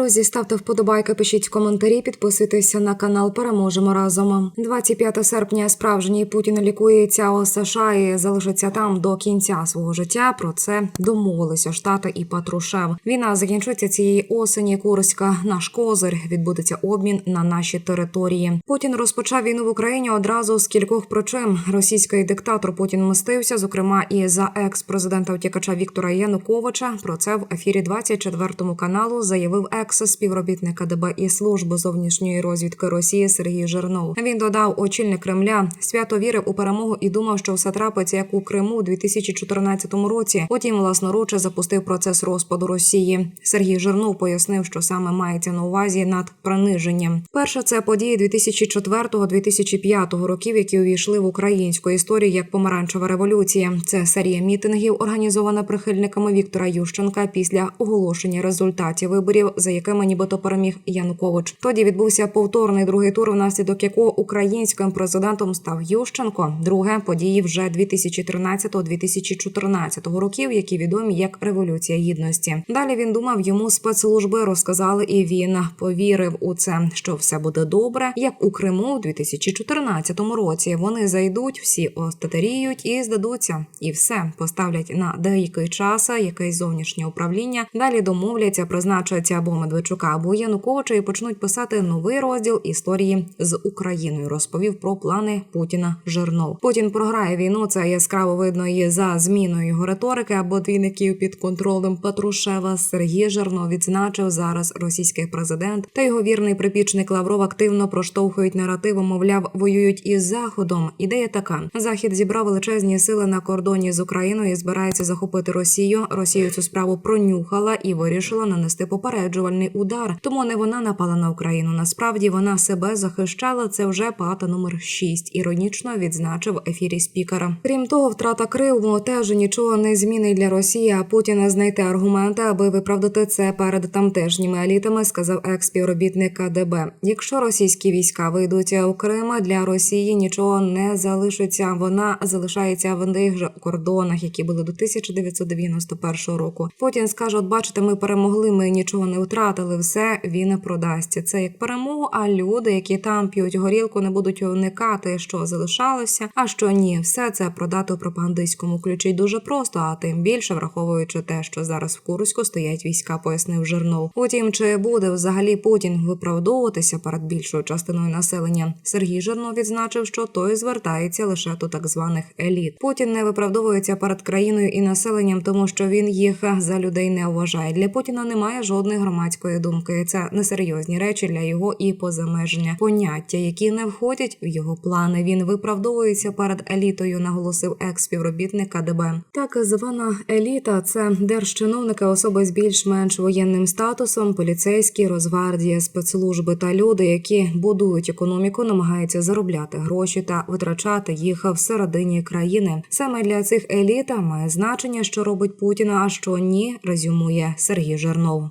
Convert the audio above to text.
Друзі, ставте вподобайки, пишіть коментарі, підписуйтеся на канал. Переможемо разом. 25 серпня справжній Путін лікується у США і залишиться там до кінця свого життя. Про це домовилися Штати і Патрушев. Війна закінчиться цієї осені. Курська наш козир відбудеться обмін на наші території. Путін розпочав війну в Україні одразу з кількох причин. Російський диктатор Путін мстився, зокрема і за екс-президента втікача Віктора Януковича. Про це в ефірі 24 каналу заявив екс-співробітник КДБ і служби зовнішньої розвідки Росії Сергій Жирнов. Він додав очільник Кремля свято вірив у перемогу і думав, що все трапиться як у Криму у 2014 році. Потім власноруче запустив процес розпаду Росії. Сергій Жирнов пояснив, що саме мається на увазі над приниженням. Перше це події 2004-2005 років, які увійшли в українську історію як помаранчева революція. Це серія мітингів, організована прихильниками Віктора Ющенка після оголошення результатів виборів, за якими нібито переміг Янукович. Тоді відбувся повторний другий тур, внаслідок якого українським президентом став Ющенко. Друге події вже 2013-2014 років, які відомі як Революція Гідності. Далі він думав, йому спецслужби розказали, і він повірив у це, що все буде добре, як у Криму у 2014 році. Вони зайдуть, всі остатаріють і здадуться, і все поставлять на деякий час якесь зовнішнє управління. Далі домовляться, призначать або Медведчука, або Януковича і почнуть писати новий розділ історії з Україною. Розповів про плани Путіна Жирнов. Путін програє війну. Це яскраво видно і за зміною його риторики або двійників під контролем Патрушева. Сергій Жирнов відзначив зараз російський президент та його вірний припічник Лавров активно проштовхують наративом, мовляв, воюють із заходом. Ідея така: захід зібрав величезні сили на кордоні з Україною і збирається захопити Росію. Росію цю справу пронюхала і вирішила нанести попереджувальний удар. Тому не вона напала на Україну. Насправді вона себе захищала. Це вже пата номер 6, Іронічно відзначив ефірі спікера. Крім того, втрата Криму теж нічого не змінить для Росії. А Путіна знайти аргументи, аби виправдати це перед тамтешніми елітами, сказав екс-співробітник КДБ. Якщо російські війська вийдуть у Крим, для Росії нічого не залишиться. Вона залишається в них же кордонах, які були до 1991 року. Путін скаже: от бачите, ми перемогли, ми нічого не втратили. Все він продасться. Це як перемогу. А люди, які там п'ють горілку, не будуть уникати, що залишалося, а що ні, все це продати у пропагандистському ключі дуже просто, а тим більше враховуючи те, що зараз в Курську стоять війська, пояснив Жирнов. Утім, чи буде взагалі Путін виправдовуватися перед більшою частиною населення? Сергій Жирнов відзначив, що той звертається лише до так званих еліт. Путін не виправдовується перед країною і населенням, тому що він їх за людей не вважає. Для Путіна немає жодної громадської думки. Це несерйозні речі для його і позамеження поняття, які не входять в його плани. Він виправдовується перед елітою, наголосив екс-співробітник КДБ. Так звана еліта це держчиновники, особи з більш-менш воєнним статусом, поліцейські, Росгвардія, спецслужби та люди, які будують економіку, намагаються заробляти гроші та витрачати їх всередині країни. Саме для цих еліт має значення, що робить Путіна, а що ні, резюмує Сергій Жернов.